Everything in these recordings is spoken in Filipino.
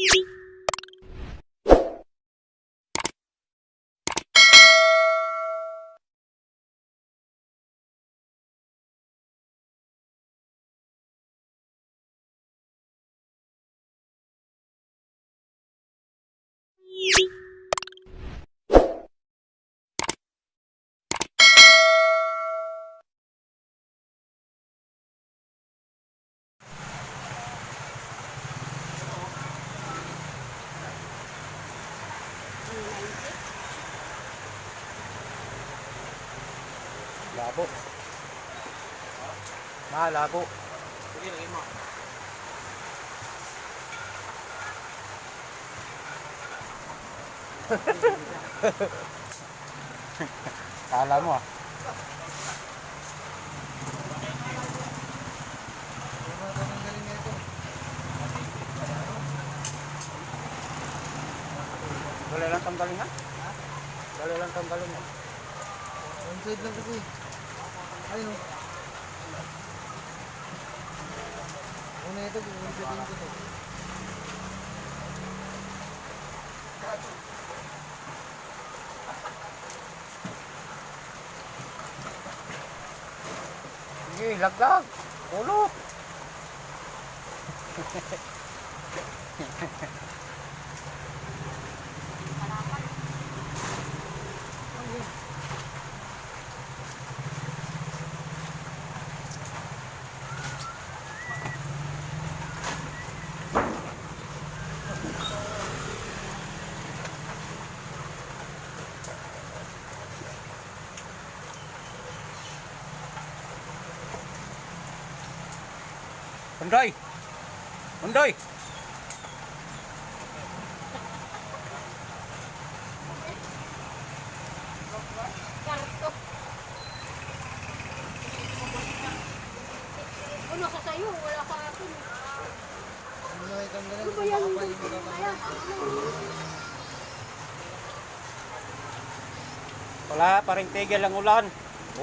Beep. Labo. Malabo. Sige, lagay mo. Kala mo ah. Dali lang tanggalin ha? Dali lang tanggalin ha? One side lang kasi. Ayun o. Una ito, pupunta ko to. Sige, laglag. Ulo. Undoy! Undoy! Ano sa sayo? Wala ka akin. Ano? Ano ba yan? Ayan. Wala pa rin tigil ang ulan.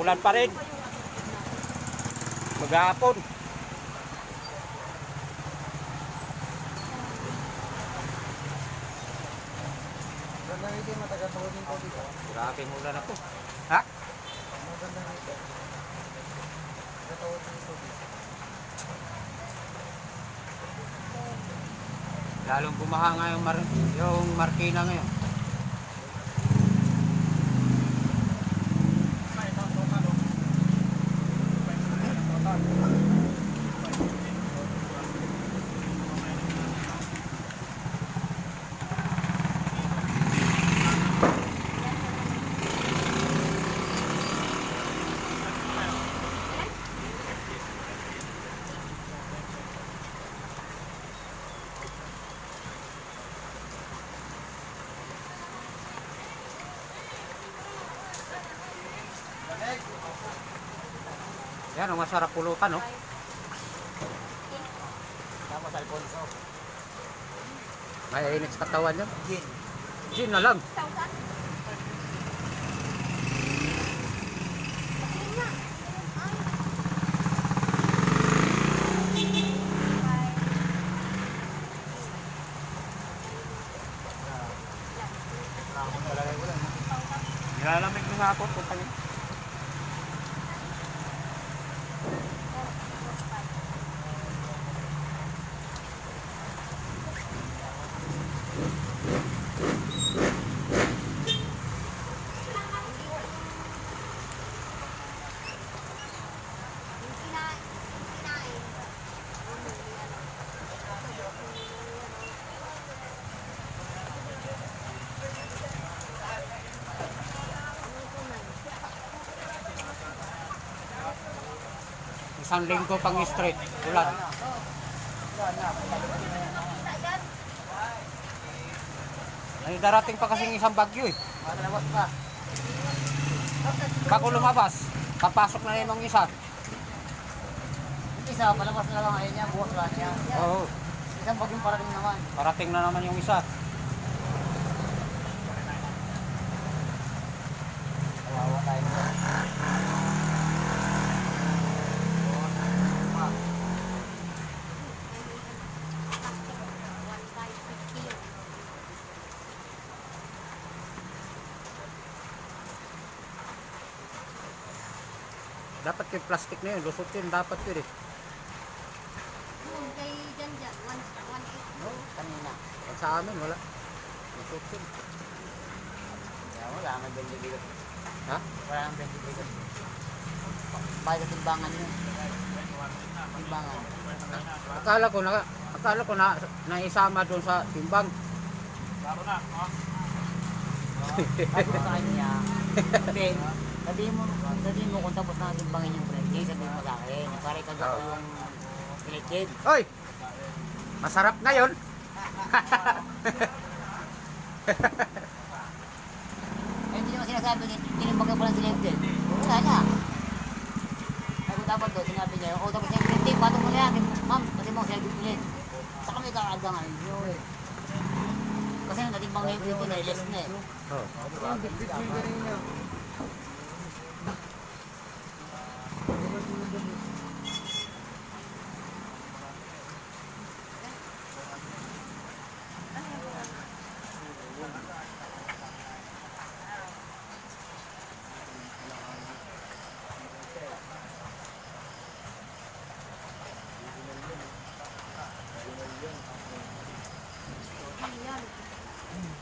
Ulan pa rin. Maghapon. Magandang huling ko dito. Grabe ang ulan ako. Ha? Magandang ito. Lalong bumaha nga yung, mar yung markina ngayon. Ayan, oh, masarap pulutan, oh. Tapos Alfonso. May init sa katawan niya. Gin. Gin na lang. 1,000? Isang linggo pang straight. Ulan. Ay, darating pa kasing isang bagyo eh. Bago lumabas, papasok na yun ng isa. Isa, palabas na lang ayun niya, bukas lang niya. Oo, Isang bagyong parating naman. parating na naman yung isa. Kawawa tayo. Dapat yung plastic na yun, lusot yun, dapat yun eh. Yung kay Jan Jan, 1.8. No, kanina. Sa amin, wala. Lusot yun. Kaya wala kang bendibigot. Ha? Wala kang bendibigot. Sa timbangan yun? Timbangan. Akala ko na, akala ko na, naisama doon sa timbang. Sabi ko sa kanya, Ben, sabihin mo, sabihin mo kung tapos na timbangin yung friend, eh, sabihin mo sa akin. Para ikaw ako yung pinitid. Hoy! Masarap ngayon. Eh, hindi naman sinasabi niya, tinimbagan pa lang yung din. Wala na. Ay, kung dapat doon, sinabi niya, o tapos niya yung pinitid, patong mo na yan. Ma'am, pati mo sila yung ulit. Sa kami kakagangan yun. Kasi nung natimbang na yung pinitid, na ilis na eh. Oh.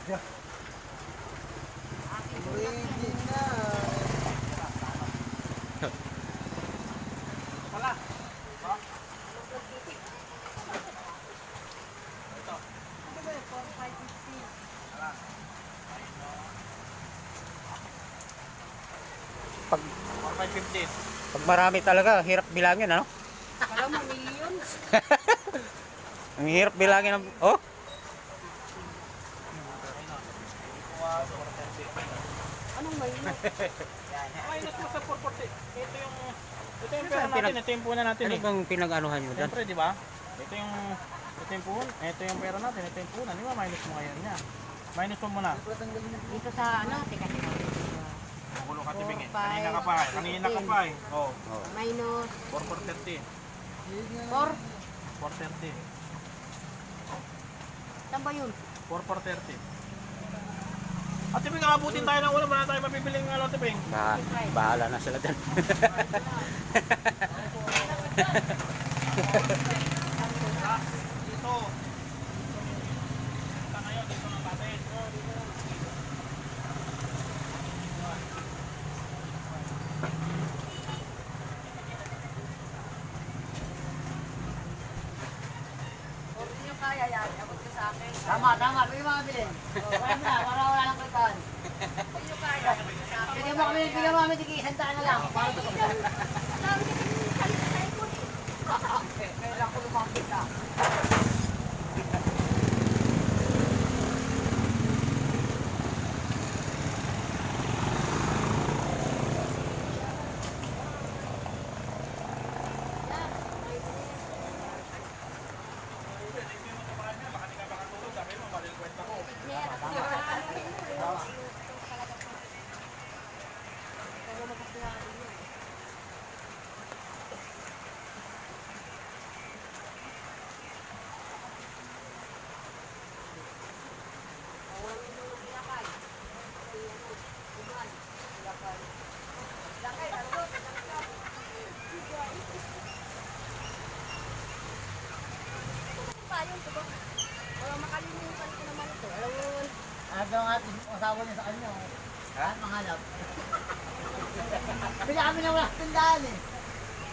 Ready na. Pag, 550. pag marami talaga, hirap bilangin, ano? Alam mo, million. Ang hirap bilangin ng... Oh? Minus mo sa 440. Ito yung ito yung pera natin, ito yung puhunan natin Ano eh. bang pinag-anuhan nyo dyan? Siyempre, di ba? Ito yung ito yung puhun, ito yung pera natin, ito yung puhunan. Di ba minus mo ngayon niya? Minus mo muna. Dito sa ano, teka, teka. Magulo ka tibing eh. Kanina ka pa eh. Kanina ka pa eh. Oh, Minus 4430. 4. 430. Saan ba yun? 4430. At tibing abutin tayo ng ulam, wala tayo mabibiling ano tibing. Ba bahala na sila dyan. Dito. Dito kayo, dito ng batin. Kung hindi nyo kaya yan, abot ko sa akin. Tama, tama. Mo kami din. Wala mo na, para wala lang. Kung hindi nyo kaya, abot ko sa akin. Bigyan mo kami, bigyan mo kami tigi isang na lang. Para ito. Ang dami kasi salita sa ikon eh. Kailan ko lumapit na. Ano daw ating asawa niya sa kanya? Ha? Manghanap. Bigyan kami na wala tandaan eh.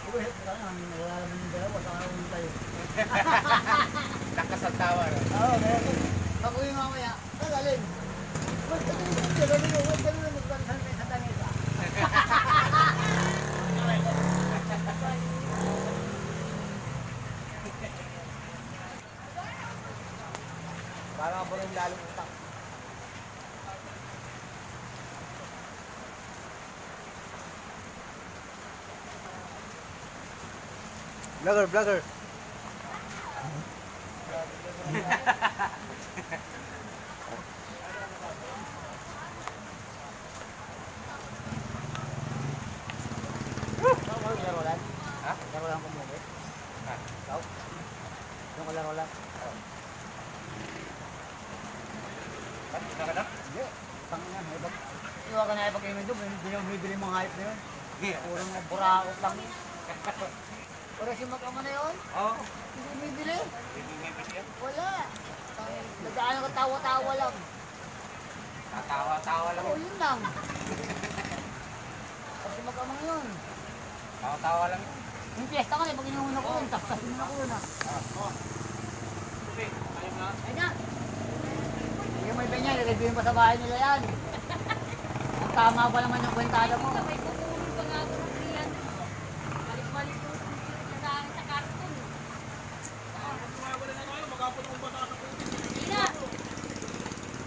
Uy, wala naman, yung dalawa, sa karoon tayo. Nakasantawa na. Oo, meron. Pag uwi mamaya, tagalin. Huwag ka nyo, huwag ka nyo, huwag ka nyo, magbansan may sa tanisa. Parang ako rin lalong utak. Vlogger, vlogger. Ikaw, laro lang? Ha? Laro lang kumuwi? Ha? Ikaw? Yung kalaro lang? Kita ka na? Hindi. Tangina, may bag. Iwa ka na ipag-imin doon, hindi nyo bibili mga hype na yun. Puro mga buraot lang yun. Pero si mag-ama na yun, Oo. hindi bibili. Wala. Nagdaan ako tawa-tawa lang. Tatawa-tawa lang. Oo, yun lang. Kasi mag-ama yun. Tawa-tawa lang. Yung piyesta kasi pag inuuna ko yun, tapos inuuna ko yun ah. Okay, ayun na. Ayun na. Yung may benya, nilagyan pa sa bahay nila yan. Ang tama pa naman yung kwentada mo. May kukulong pa nga ako ng kriyan. Balik-balik ko sa akin sa karton. Wala na tayo, magkapot kung bata sa puti. Hindi na.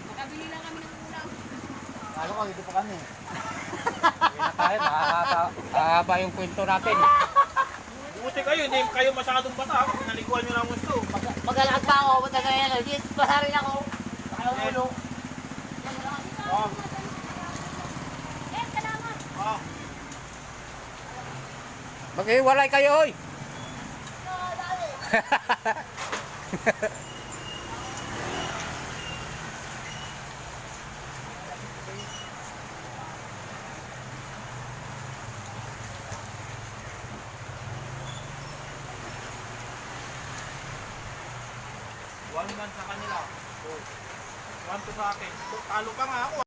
Nakabili lang kami ng ulam. Lalo ko, dito pa kami. Hindi Nakakata- Mahaba yung kwento natin. Buti kayo, hindi kayo masyadong bata. Nalikuan nyo lang gusto. Mag Magalakad pa ako, punta na yan. Di, basa rin ako. Ayaw mo ulo. Oh, Eh, salamat. oh. Maghiwalay kayo, oy! One man sa kanila. One to sa akin. Talo pa nga ako.